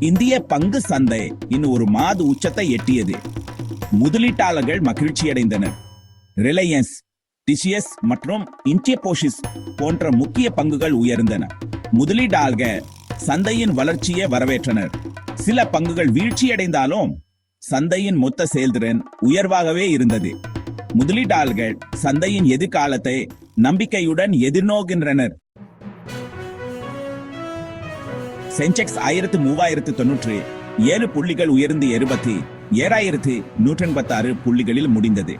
இந்திய பங்கு சந்தை இன்னும் ஒரு மாத உச்சத்தை எட்டியது. முதலீட்டாளர்கள் மகிழ்ச்சியடைந்தனர். ரிலையன்ஸ் டிசிஎஸ் மற்றும் இன்டியபோஷிஸ் போன்ற முக்கிய பங்குகள் உயர்ந்தன. முதலீடாக சந்தையின் வளர்ச்சியை வரவேற்றனர். சில பங்குகள் வீழ்ச்சியடைந்தாலும் சந்தையின் மொத்த செயல்திறன் உயர்வாகவே இருந்தது. முதலீட்டாளர்கள் சந்தையின் எதிர்காலத்தை நம்பிக்கையுடன் எதிர்நோக்கின்றனர் சென்செக்ஸ் ஆயிரத்து மூவாயிரத்து தொன்னூற்று ஏழு புள்ளிகள் உயர்ந்து இருபத்தி ஏழாயிரத்து நூற்றெண்பத்தாறு புள்ளிகளில் முடிந்தது.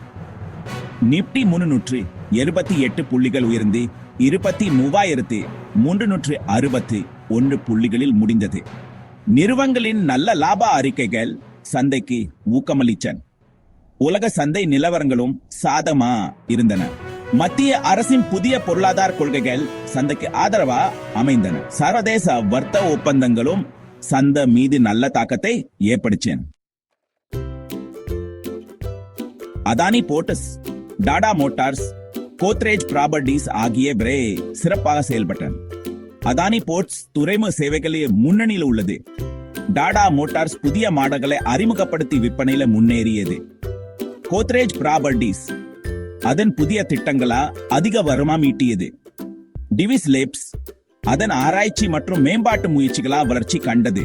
நிப்டி முன்னூற்று எழுபத்தி எட்டு புள்ளிகள் உயர்ந்து இருபத்தி மூவாயிரத்து மூன்று நூற்று அறுபத்து ஒன்று புள்ளிகளில் முடிந்தது. நிறுவங்களின் நல்ல லாப அறிக்கைகள் சந்தைக்கு ஊக்கமளிச்சன் உலக சந்தை நிலவரங்களும் சாதமா இருந்தன. மத்திய அரசின் புதிய பொருளாதார கொள்கைகள் சந்தைக்கு ஆதரவா அமைந்தன. சர்வதேச வர்த்தக ஒப்பந்தங்களும் சந்தை மீது நல்ல தாக்கத்தை ஏற்படுத்தின. Adani Ports Tata Motors Godrej Properties ஆகியவரே சிறப்பாக செயல்பட்டன. அதானி போர்ட்ஸ் துறைமுக சேவைகளில் முன்னணியில் உள்ளது. டாடா மோட்டார்ஸ் புதிய மாடல்களை அறிமுகப்படுத்தி விற்பனையில முன்னேறியது. கோத்ரேஜ் ப்ராப்பர்ட்டிஸ் அதன் புதிய திட்டங்களா அதிக வருமானம் ஈட்டியது. டிவிஸ் லேப்ஸ் அதன் ஆராய்ச்சி மற்றும் மேம்பாட்டு முயற்சிகளா வளர்ச்சி கண்டது.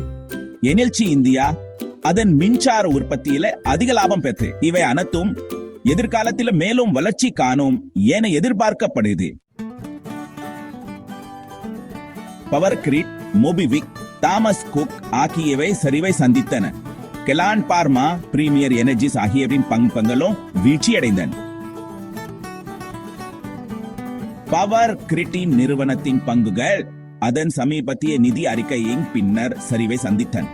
எனில்ச்சி இந்தியா அதன் மின்சார உற்பத்தியில அதிக லாபம் பெற்று இவை அனைத்தும் எதிர்காலத்தில் மேலும் வளர்ச்சி காணும் என எதிர்பார்க்கப்படுது. Power Grid MobiKwik Thomas Cook ஆகியவை சரிவை சந்தித்தன. கெலான் பார்மா பிரீமியர் எனர்ஜிஸ் ஆகியவரின் பங்கு பங்களும் வீழ்ச்சியடைந்தன. பவர் கிரிட்டின் நிறுவனத்தின் பங்குகள். அதன் சமீபத்திய நிதி அறிக்கையின் பின்னர் சரிவை சந்தித்தன.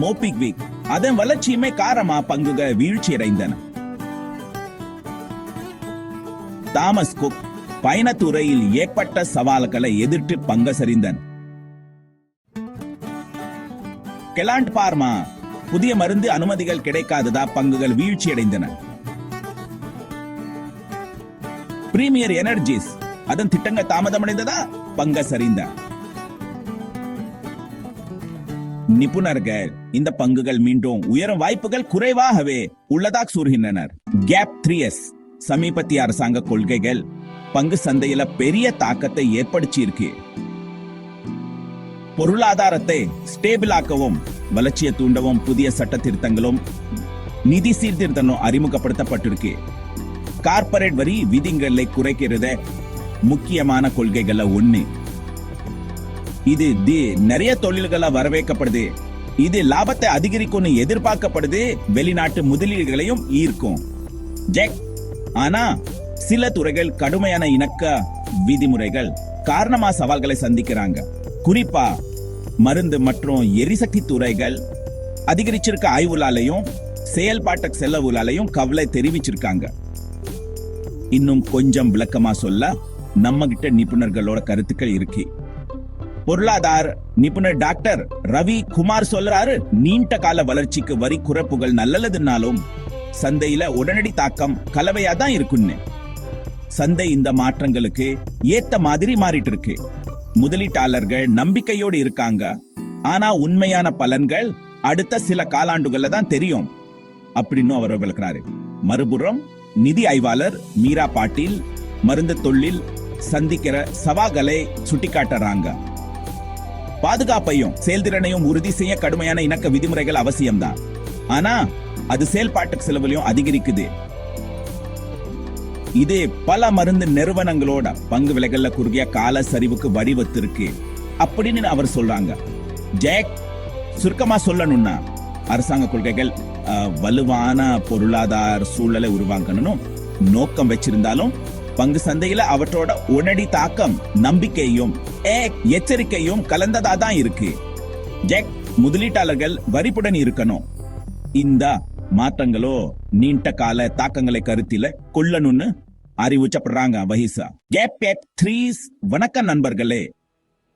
மோபிக்விக் அதன் வளர்ச்சியுமே காரமா பங்குகள் வீழ்ச்சியடைந்தன. தாமஸ் குக் பயணத்துறையில் ஏற்பட்ட சவால்களை எதிர்த்து பங்கு சரிந்தன கெலாண்ட் பார்மா. புதிய மருந்து அனுமதிகள் கிடைக்காததா பங்குகள் வீழ்ச்சியடைந்தன. பிரீமியர் எனர்ஜிஸ் அதன் திட்டங்கள் தாமதமடைந்ததா? பங்க சரிந்த. நிபுணர்கள் இந்த பங்குகள் மீண்டும் உயரும் வாய்ப்புகள் குறைவாகவே உள்ளதாக கூறுகின்றனர். கேப் த்ரீ எஸ் சமீபத்திய அரசாங்க கொள்கைகள் பங்கு சந்தையில பெரிய தாக்கத்தை ஏற்படுத்தி இருக்கு பொருளாதாரத்தை ஸ்டேபிள் ஆக்கவும் வளர்ச்சியை தூண்டவும் புதிய சட்ட திருத்தங்களும் நிதி சீர்திருத்தங்களும் அறிமுகப்படுத்தப்பட்டிருக்கு. கார்ப்பரேட் வரி விதிகளை குறைக்கிறத. முக்கியமான கொள்கைகள்ல ஒண்ணு. இது தி நிறைய தொழில்கள வரவேற்கப்படுது. இது லாபத்தை அதிகரிக்கும்னு எதிர்பார்க்கப்படுது. வெளிநாட்டு முதலீடுகளையும் ஈர்க்கும். ஜெக். ஆனா சில துறைகள் கடுமையான இணக்க விதிமுறைகள் காரணமா சவால்களை சந்திக்கிறாங்க. குறிப்பா மருந்து மற்றும் எரிசக்தி துறைகள் அதிகரிச்சிருக்க ஆய்வுலாலையும் செயல்பாட்டு செலவுலாலையும் கவலை தெரிவிச்சிருக்காங்க. இன்னும் கொஞ்சம் விளக்கமா சொல்ல நம்ம கிட்ட நிபுணர்களோட கருத்துக்கள் இருக்கு. பொருளாதார நிபுணர் டாக்டர் ரவி குமார் சொல்றாரு நீண்ட கால வளர்ச்சிக்கு வரி குறைப்புகள் நல்லதுன்னாலும் சந்தையில உடனடி தாக்கம் கலவையா தான் இருக்குன்னு. சந்தை இந்த மாற்றங்களுக்கு ஏத்த மாதிரி மாறிட்டு இருக்கு. முதலீட்டாளர்கள் நம்பிக்கையோடு இருக்காங்க. ஆனா உண்மையான பலன்கள் அடுத்த சில காலாண்டுகள்ல தான் தெரியும். அப்படின்னு அவர் விளக்குறாரு. மறுபுறம் நிதி ஆய்வாளர் மீரா பாட்டீல் மருந்து தொழில் சந்திக்கிற சவால்களை சுட்டிக்காட்டுறாங்க. பாதுகாப்பையும் செயல்திறனையும் உறுதி செய்ய கடுமையான இணக்க விதிமுறைகள் அவசியம்தான். ஆனா அது செயல்பாட்டு செலவுலையும் அதிகரிக்குது. இது பல மருந்து நிறுவனங்களோட பங்கு விலைகள்ல குறுகிய கால சரிவுக்கு வடிவத்திருக்கு அப்படின்னு அவர் சொல்றாங்க. ஜெயக் சுருக்கமா சொல்லணும்னா அரசாங்க கொள்கைகள் வலுவான பொருளாதார சூழலை உருவாக்கணும் நோக்கம் வச்சிருந்தாலும் பங்கு சந்தையில அவற்றோட உடனடி தாக்கம் நம்பிக்கையும் ஏ, எச்சரிக்கையும் கலந்ததா தான் இருக்கு. ஜெக் முதலீட்டாளர்கள் வரிப்புடன் இருக்கணும். இந்த மாற்றங்களோ நீண்ட கால தாக்கங்களை கருத்தில கொள்ளணும்னு அறிவுச்சப்படுறாங்க வஹிசா. கேப் எட் த்ரீஸ் வணக்கம் நண்பர்களே.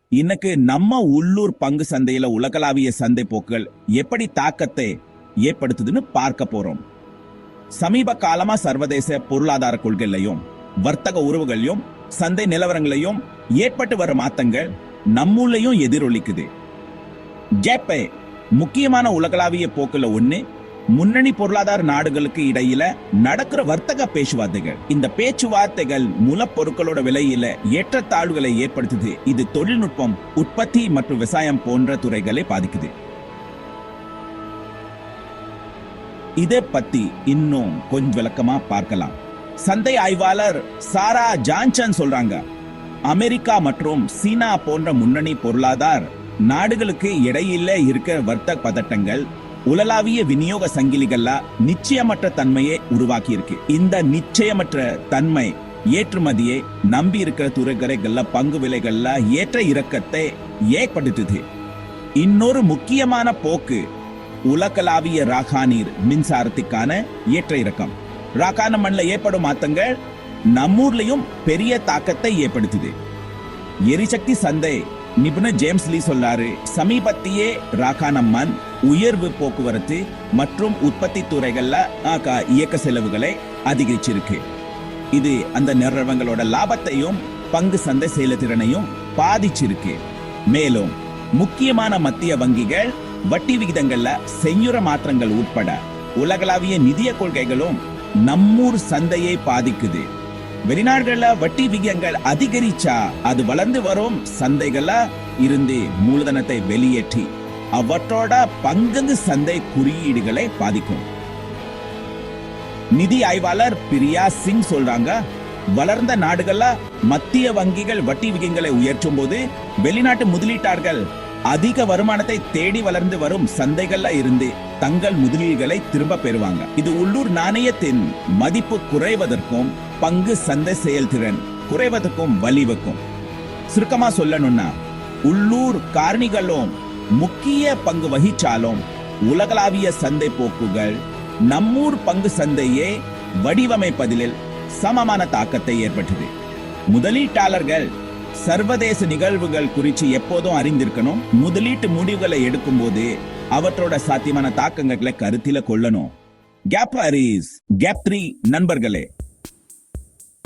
இன்னைக்கு நம்ம உள்ளூர் பங்கு சந்தையில உலகளாவிய சந்தை போக்குகள் எப்படி தாக்கத்தை ஏற்படுத்துதுன்னு பார்க்க போறோம். சமீப காலமா சர்வதேச பொருளாதார கொள்கையிலையும் வர்த்தக உறவுகளையும் சந்தை நிலவரங்களையும் ஏற்பட்டு வரும் மாத்தங்கள் நம்மூலையும் எதிரொலிக்குது. ஜேப்பே முக்கியமான உலகளாவிய போக்குல ஒண்ணு முன்னணி பொருளாதார நாடுகளுக்கு இடையில நடக்கிற வர்த்தக பேச்சுவார்த்தைகள். இந்த பேச்சுவார்த்தைகள் மூலப்பொருட்களோட விலையில ஏற்றத்தாழ்வுகளை ஏற்படுத்துது. இது தொழில்நுட்பம் உற்பத்தி மற்றும் விவசாயம் போன்ற துறைகளை பாதிக்குது. இதை பத்தி இன்னும் கொஞ்சம் விளக்கமா பார்க்கலாம். சந்தை ஆய்வாளர் சாரா ஜான்சன் சொல்றாங்க அமெரிக்கா மற்றும் சீனா போன்ற முன்னணி பொருளாதார நாடுகளுக்கு இடையில இருக்க வர்த்தக பதட்டங்கள் உலலாவிய விநியோக சங்கிலிகள்ல நிச்சயமற்ற தன்மையை உருவாக்கி இருக்கு இந்த நிச்சயமற்ற தன்மை ஏற்றுமதியை நம்பி இருக்கிற துறைகளைகள்ல பங்கு விலைகள்ல ஏற்ற இறக்கத்தை ஏற்படுத்துது. இன்னொரு முக்கியமான போக்கு உலகளாவிய ராகானீர் மின்சாரத்துக்கான ஏற்ற இறக்கம். ராக்கான மண்ணில் ஏற்படும் மாற்றங்கள் நம்மூர்லயும் பெரிய தாக்கத்தை ஏற்படுத்துது. எரிசக்தி சந்தை நிபுணர் ஜேம்ஸ் லீ சொல்லாரு சமீபத்தியே ராக்கான மண் உயர்வு போக்குவரத்து மற்றும் உற்பத்தி துறைகள்ல இயக்க செலவுகளை அதிகரிச்சிருக்கு. இது அந்த நிறுவனங்களோட லாபத்தையும் பங்கு சந்தை செயல்திறனையும் பாதிச்சிருக்கு. மேலும் முக்கியமான மத்திய வங்கிகள் வட்டி விகிதங்கள்ல செய்யுற மாற்றங்கள் உட்பட உலகளாவிய நிதிய கொள்கைகளும் நம்மூர் சந்தையை பாதிக்குது. வெளிநாடுகள்ல வட்டி விகிதங்கள் அதிகரிச்சா அது வளர்ந்து வரும் சந்தைகள இருந்து மூலதனத்தை வெளியேற்றி அவற்றோட பங்கு சந்தை குறியீடுகளை பாதிக்கும். நிதி ஆய்வாளர் பிரியா சிங் சொல்றாங்க வளர்ந்த நாடுகள்ல மத்திய வங்கிகள் வட்டி விகிதங்களை உயர்த்தும் போது வெளிநாட்டு முதலீட்டாளர்கள் அதிக வருமானத்தை தேடி வளர்ந்து வரும் சந்தைகள்ல இருந்து தங்கள் முதலீடுகளை திரும்ப பெறுவாங்க. இது உள்ளூர் நாணயத்தின் மதிப்பு குறைவதற்கும் பங்கு சந்தை செயல்திறன் குறைவதற்கும் வலிவுக்கும் சுருக்கமா சொல்லணும்னா உள்ளூர் காரணிகளும் முக்கிய பங்கு வகிச்சாலும் உலகளாவிய சந்தை போக்குகள் நம்மூர் பங்கு சந்தையே வடிவமைப்பதில் சமமான தாக்கத்தை ஏற்பட்டது. முதலீட்டாளர்கள் சர்வதேச நிகழ்வுகள் குறித்து எப்போதும் அறிந்திருக்கணும். முதலீட்டு முடிவுகளை எடுக்கும்போது அவற்றோட சாத்தியமான தாக்கங்களை கருத்தில கொள்ளணும். கேப் அரிஸ் கேப் த்ரீ நண்பர்களே.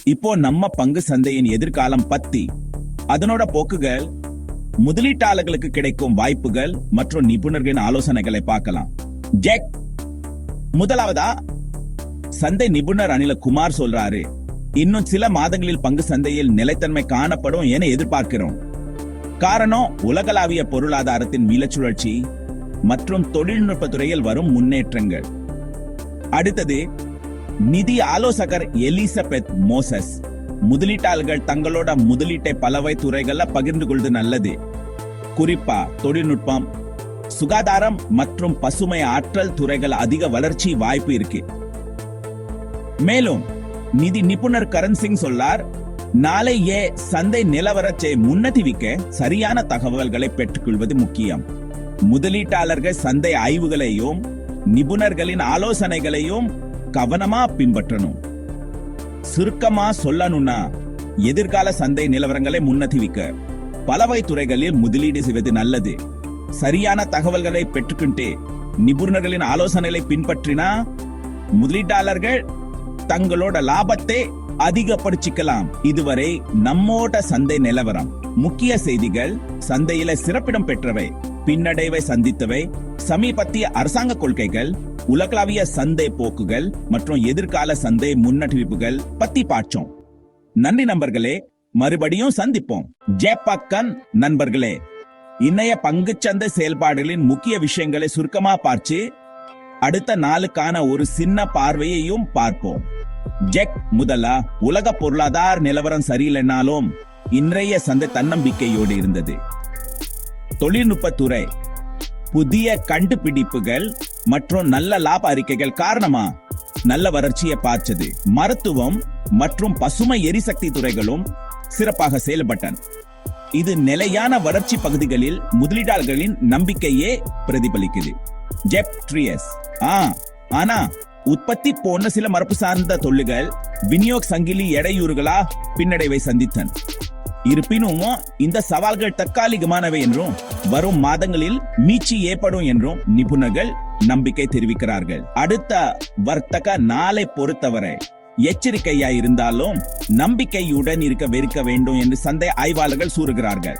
இப்போ நம்ம பங்கு சந்தையின் எதிர்காலம் பத்தி அதனோட போக்குகள் முதலீட்டாளர்களுக்கு கிடைக்கும் வாய்ப்புகள் மற்றும் நிபுணர்களின் ஆலோசனைகளை பார்க்கலாம். ஜெக் முதலாவதா சந்தை நிபுணர் அனில குமார் சொல்றாரு. இன்னும் சில மாதங்களில் பங்கு சந்தையில் நிலைத்தன்மை காணப்படும் என எதிர்பார்க்கிறோம். காரணம் உலகளாவிய பொருளாதாரத்தின் மீளச்சுழற்சி மற்றும் தொழில்நுட்ப துறையில் வரும் முன்னேற்றங்கள். அடுத்தது நிதி ஆலோசகர் எலிசபெத் மோசஸ் முதலீட்டாளர்கள் தங்களோட முதலீட்டை பலவை துறைகள்ல பகிர்ந்து கொள்வது நல்லது. குறிப்பா தொழில்நுட்பம் சுகாதாரம் மற்றும் பசுமை ஆற்றல் துறைகள் அதிக வளர்ச்சி வாய்ப்பு இருக்கு. மேலும் நிதி நிபுணர் கரண் சிங் சொல்லார் நாளையே சந்தை நிலவரத்தை முன்னறிவிக்க சரியான தகவல்களை பெற்றுக்கொள்வது முக்கியம். முதலீட்டாளர்கள் சந்தை ஆய்வுகளையும் நிபுணர்களின் ஆலோசனைகளையும் கவனமா பின்பற்றணும். சுருக்கமா சொல்லணும்னா எதிர்கால சந்தை நிலவரங்களை முன்னறிவிக்க. பலவை துறைகளில் முதலீடு செய்வது நல்லது. சரியான தகவல்களை பெற்றுக்கிட்டு நிபுணர்களின் ஆலோசனைகளை பின்பற்றினா முதலீட்டாளர்கள் தங்களோட லாபத்தை அதிகப்படுத்திக்கலாம். இதுவரை நம்மோட சந்தை நிலவரம். முக்கிய செய்திகள் சந்தையில சிறப்பிடம் பெற்றவை. பின்னடைவை சந்தித்தவை சமீபத்திய அரசாங்க கொள்கைகள் உலகளாவிய சந்தை போக்குகள் மற்றும் எதிர்கால சந்தை முன்னறிவிப்புகள் பத்தி பார்த்தோம். நன்றி நண்பர்களே மறுபடியும் சந்திப்போம். ஜேபக்கன் நண்பர்களே. இன்னைய பங்குச்சந்தை செயல்பாடுகளின் முக்கிய விஷயங்களை சுருக்கமா பார்த்து அடுத்த நாளுக்கான ஒரு சின்ன பார்வையையும் பார்ப்போம். ஜெக் முதலா உலக பொருளாதார நிலவரம் சரியில்லைனாலும் இன்றைய சந்தை தன்னம்பிக்கையோடு இருந்தது. தொழில்நுட்பத்துறை புதிய கண்டுபிடிப்புகள் மற்றும் நல்ல லாப அறிக்கைகள் காரணமா? நல்ல வளர்ச்சியை பார்த்தது. மருத்துவம் மற்றும் பசுமை எரிசக்தி துறைகளும் சிறப்பாக செயல்பட்டன. இது நிலையான வளர்ச்சி பகுதிகளில் முதலீட்டாளர்களின் நம்பிக்கையே பிரதிபலிக்குது. ஜெப் ட்ரியஸ். ஆ ஆனா உற்பத்தி போன்ற சில மரபு சார்ந்த தொழில்கள் விநியோக சங்கிலி எடையூறுகளா பின்னடைவை சந்தித்தன. இருப்பினும் இந்த சவால்கள் தற்காலிகமானவை என்றும் வரும் மாதங்களில் மீட்சி ஏற்படும் என்றும் நிபுணர்கள் நம்பிக்கை தெரிவிக்கிறார்கள். அடுத்த வர்த்தக நாளை பொறுத்தவரை எச்சரிக்கையா இருந்தாலும் நம்பிக்கையுடன் இருக்க வெறுக்க வேண்டும் என்று சந்தை ஆய்வாளர்கள் கூறுகிறார்கள்.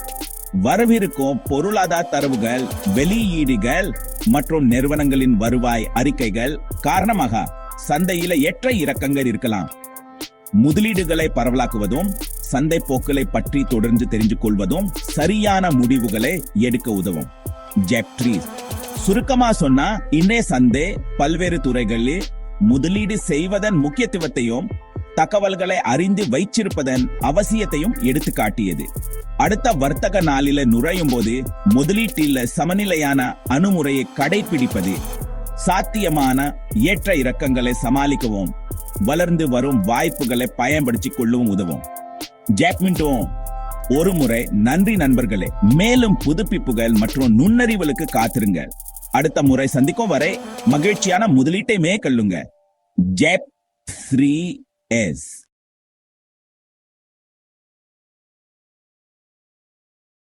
வரவிருக்கும் பொருளாதார தரவுகள் வெளியீடுகள் மற்றும் நிறுவனங்களின் வருவாய் அறிக்கைகள் காரணமாக சந்தையில ஏற்ற இறக்கங்கள் இருக்கலாம். முதலீடுகளை பரவலாக்குவதும் சந்தை போக்களை பற்றி தொடர்ந்து தெரிந்து கொள்வதும் சரியான முடிவுகளை எடுக்க உதவும். ஜெப்ட்ரீஸ் சுருக்கமா சொன்னா இன்றைய சந்தை பல்வேறு துறைகளில் முதலீடு செய்வதன் முக்கியத்துவத்தையும் தகவல்களை அறிந்து வைச்சிருப்பதன் அவசியத்தையும் எடுத்து காட்டியது அடுத்த வர்த்தக நாளில நுழையும் போது முதலீட்டில் சமநிலையான அணுமுறையை கடைபிடிப்பது சாத்தியமான ஏற்ற இறக்கங்களை சமாளிக்கவும் வளர்ந்து வரும் வாய்ப்புகளை பயன்படுத்திக் கொள்ளவும் உதவும். ஜாக்மின்டோம் ஒரு முறை நன்றி நண்பர்களே. மேலும் புதுப்பிப்புகள் மற்றும் நுண்ணறிவுகளுக்கு காத்திருங்க அடுத்த முறை சந்திக்கும் வரை மகிழ்ச்சியான முதலீட்டை மேற்கொள்ளுங்க. ஜெப் த்ரீ எஸ்.